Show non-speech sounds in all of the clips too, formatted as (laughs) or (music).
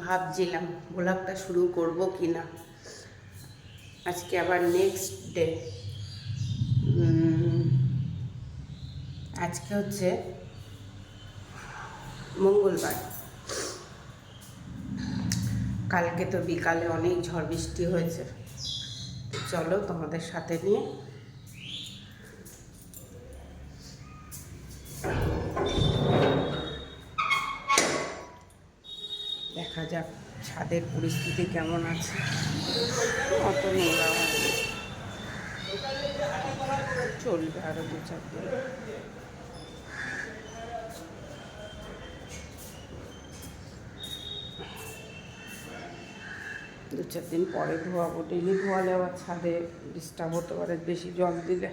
ভাবছিলাম ব্লগটা শুরু করব কি না আজকে আবার নেক্সট ডে আজকে হচ্ছে মঙ্গলবার। কালকে তো বিকালে অনেক ঝড় বৃষ্টি হয়েছে। চলো তোমাদের সাথে নিয়ে দেখা যাক ছাদের পরিস্থিতি কেমন আছে। কত নোংরা চলবে আরও দু চার দিন। দু চার দিন পরে ধোয়াবো। ডেলি ধোয়ালে আবার ছাদে ডিস্টার্ব হতে পারে বেশি জল দিলে।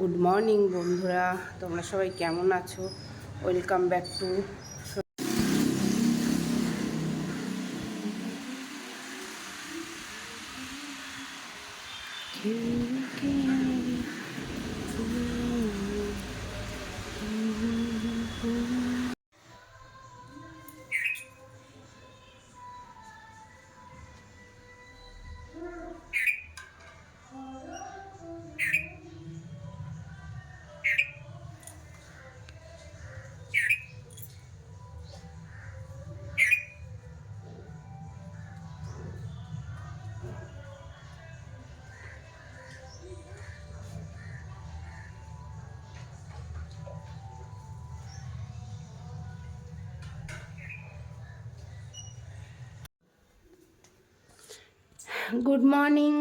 গুড মর্নিং বন্ধুরা। তোমরা সবাই কেমন আছো? Welcome back to good morning.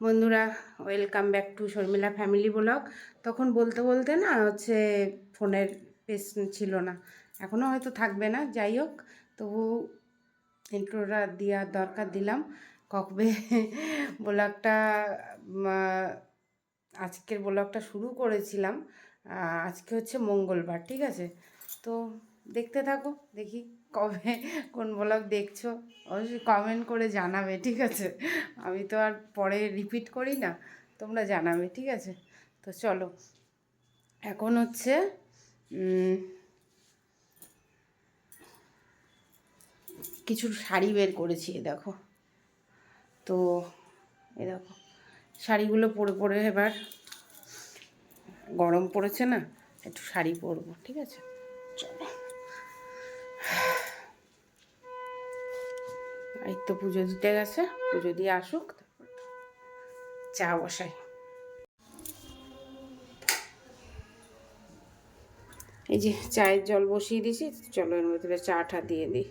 বন্ধুরা, welcome back to Sharmila family blog. তখন বলতে বলতে না হচ্ছে ফোনের পেস ছিল না। এখনও হয়তো থাকবে না, যাই হোক। তবু ইন্ট্রোটা দেওয়ার দরকার দিলাম। কবে ব্লগটা আজকের ব্লগটা শুরু করেছিলাম আজকে হচ্ছে মঙ্গলবার, ঠিক আছে? তো দেখতে থাকো, দেখি কবে কোন ব্লগ দেখছ, অবশ্যই কমেন্ট করে জানাবে, ঠিক আছে? আমি তো আর পরে রিপিট করি না, তোমরা জানাবে, ঠিক আছে? তো চলো, এখন হচ্ছে কিছু শাড়ি বের করেছি দেখো। তো, এ দেখো, শাড়িগুলো পরে পরে এবার গরম পড়েছে না, একটু শাড়ি পরবো, ঠিক আছে? চলো। এই তো পুজো দিতে গেছে, পুজো দিয়ে আসুক চা বসাই। এই যে চায়ের জল বসিয়ে দিয়েছি, চলো এর মধ্যে চাটা দিয়ে দিই।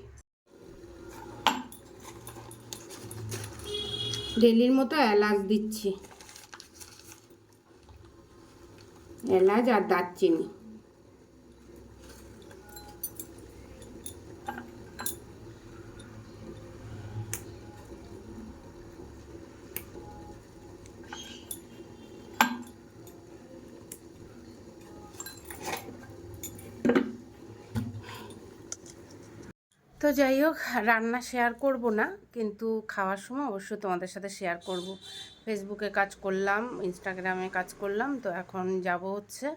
ডেলির মতো এলাচ দিচ্ছি। এলাচ আর দারচিনি। তো যাই হোক, রান্না শেয়ার করব না, কিন্তু খাওয়ার সময় অবশ্যই তোমাদের সাথে শেয়ার করব। ফেসবুকে কাজ করলাম ইনস্টাগ্রামে কাজ করলাম, তো এখন যাব হচ্ছে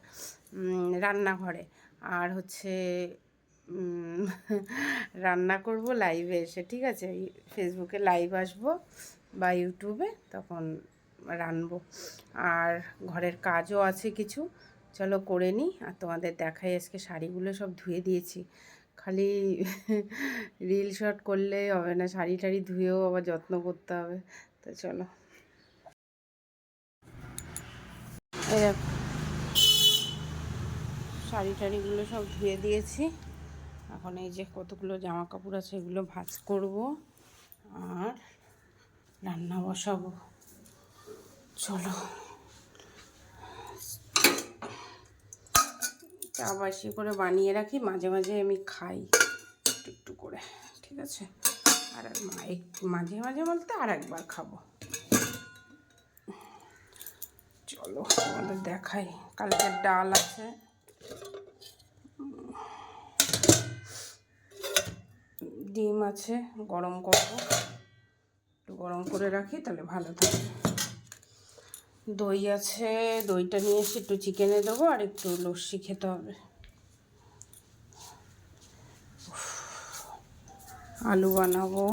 রান্নাঘরে। আর হচ্ছে (laughs) রান্না করব লাইভে এসে, ঠিক আছে? ফেসবুকে লাইভ আসব বা ইউটিউবে তখন রানবো। আর ঘরের কাজও আছে কিছু, চলো করে নিই। আর তোমাদের দেখাই আজকে শাড়িগুলো সব ধুয়ে দিয়েছি। খালি রিল শট করলেই হবে না, শাড়ি টাড়ি ধুয়েও আবার যত্ন করতে হবে। তো চলো। শাড়ি টাড়িগুলো সব ধুয়ে দিয়েছি। এখন এই যে কতগুলো জামা কাপড় আছে এগুলো ভাজ করব আর রান্না বসাবো। চলো। চা বাসি করে বানিয়ে রাখি, মাঝে মাঝে আমি খাই একটু একটু করে, ঠিক আছে? আর মাঝে মাঝে বলতে আর একবার খাব। চলো আমাদের দেখাই কালকের ডাল আছে। ডিম আছে, গরম করব। একটু গরম করে রাখি, তাহলে ভালো থাকে। দই আছে, দইটা নিয়ে এসে একটু চিকেনে দেবো আর একটু লস্যি খেতে হবে। আলু বানাবো।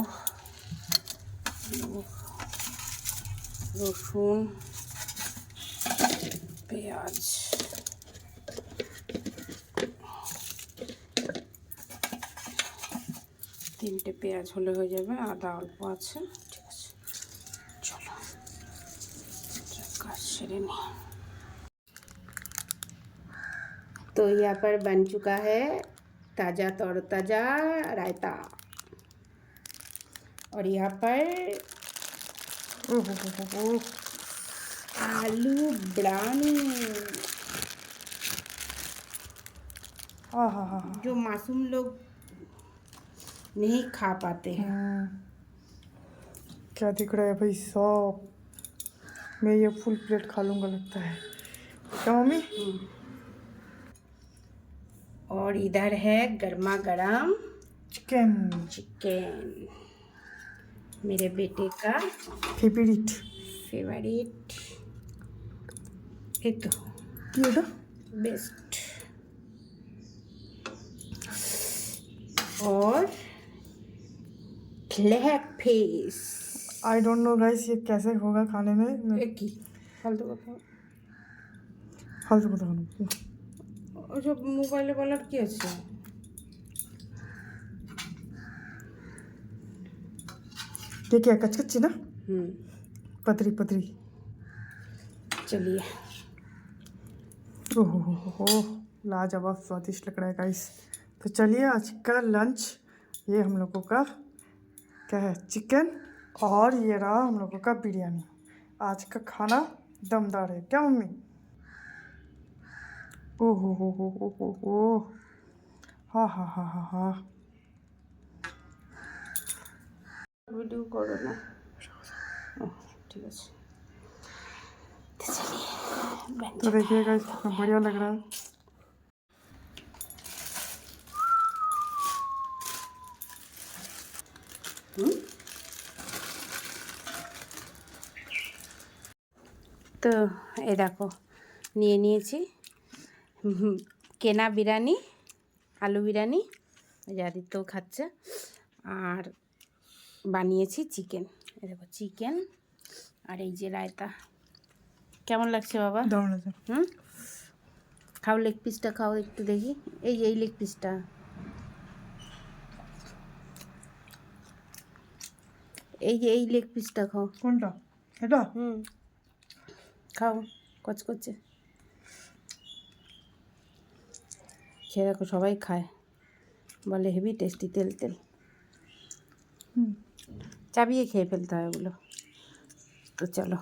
রসুন, পেঁয়াজ। তিনটে পেঁয়াজ হলে হয়ে যাবে, আদা অল্প আছে। सेरे तो यहाँ पर बन चुका है ताज़ा तौर ताज़ा रायता। और यहाँ पर आलू ब्राउनी हाँ हाँ हाँ जो मासूम लोग नहीं खा पाते हैं हाँ। क्या दिख रहा है भाई सब मैं ये फुल प्लेट खा लूँगा लगता है। क्या मम्मी? हम्म। और इधर है गर्मा गर्म चिकन। चिकन। मेरे बेटे का फेवरेट फेवरेट ये तो बेस्ट तो? और black face I don't know guys ये कैसे होगा खाने में मैं एक ही ফালতু কথা ফালতু কথা বলুন ওসব মোবাইলে বলার কি আছে ये क्या कचकच्ची ना হুম पतरी पतरी चलिए ओहो हो हो हो लाजवाब स्वादिष्ट लग रहा है गाइस तो चलिए आज का लंच ये हम लोगों का क्या है चिकन और ये रहा हम लोगों का बिरयानी। आज का खाना दमदार है क्या मम्मी? ओहो हो हो हो हो हो। हाँ हाँ हाँ हाँ हाँ। वीडियो करो ना ठीक है। तो, तो देखिएगा कितना बढ़िया लग रहा है। हुँ? তো এ দেখো নিয়ে নিয়েছি। কেনা বিরিয়ানি আলু বিরিয়ানি আদিত্য খাচ্ছে। আর বানিয়েছি চিকেন। এ দেখো চিকেন আর এই যে রায়তা। কেমন লাগছে বাবা? হুম? খাও লেগ পিসটা খাও একটু দেখি। এই এই লেগ পিসটা এই যে এই লেগ পিসটা খাও। কোনটা? এটা? হুম। খাও কচ করছে খেয়ে দেখো সবাই খায়। বলে হেভি টেস্টি তেল তেল। হুম। চাবিয়ে খেয়ে ফেলতে হয় ওগুলো। তো চলো।